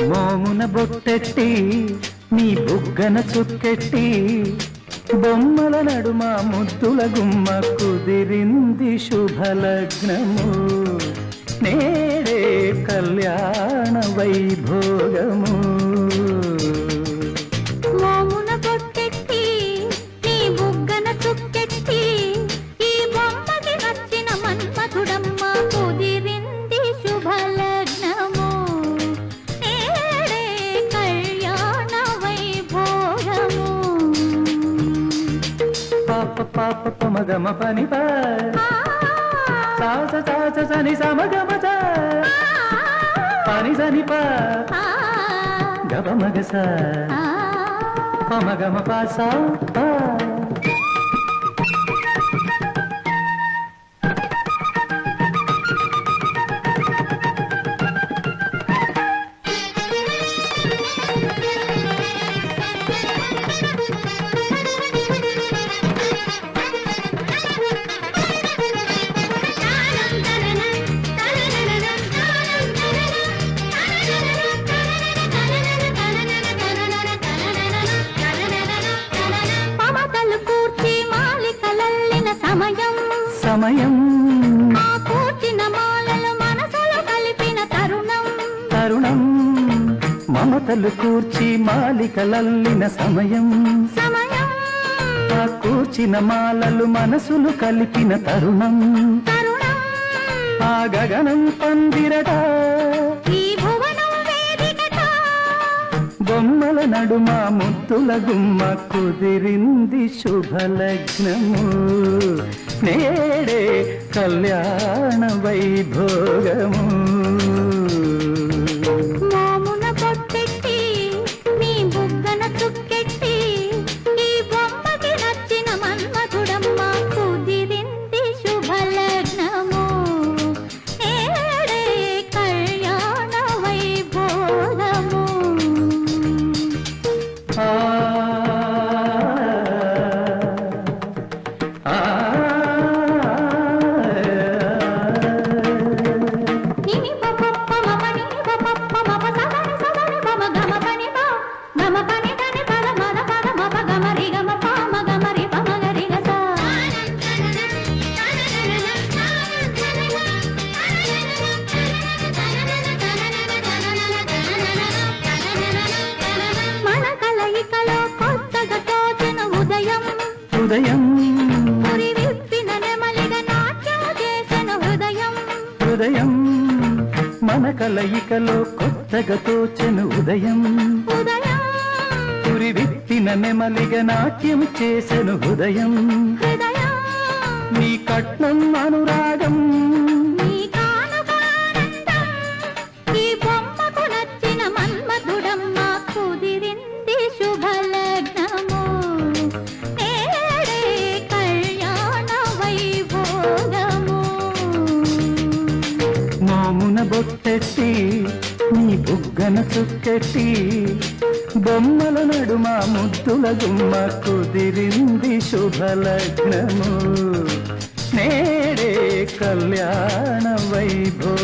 మోమున బొట్టెట్టి నీ బుగ్గన చుక్కెట్టి బొమ్మల నడుమ ముద్దుల గుమ్మ కుదిరింది శుభలగ్నము. నేడే కళ్యాణ వైభోగము. పాప పాప పమగమ పని పా ఆ, సాస సాస సని సమగమ పని సని పా. ఆ, గమ మగ స. పమగమ పా పా సమయం. కూర్చిన మాలలు మనసులు కలిపిన తరుణం. తరుణం. మమతలు కూర్చి మాలికలల్లిన సమయం. సమయం. ఆ కూర్చిన మాలలు మనసులు కలిపిన తరుణం. తరుణం. ఆ గగనం పందిరట. నడుమ ముత్తుల గుమ్మ కుదిరింది శుభలగ్నము. నేడే కళ్యాణ వైభోగము. హృదయం. హృదయం. హృదయం మన కలయికలో కొత్తగా తోచెను ఉదయం. ఉదయం. పురి విప్పిన నెమలిగ నాట్యం చేసెను హృదయం. హృదయం. నీ కట్నం అనురాగం మోమున బొట్టెట్టి నీ బుగ్గన చుక్కెట్టి బొమ్మల నడుమ ముద్దుల గుమ్మ కుదిరింది శుభలగ్నము. నేడే కళ్యాణ వైభోగము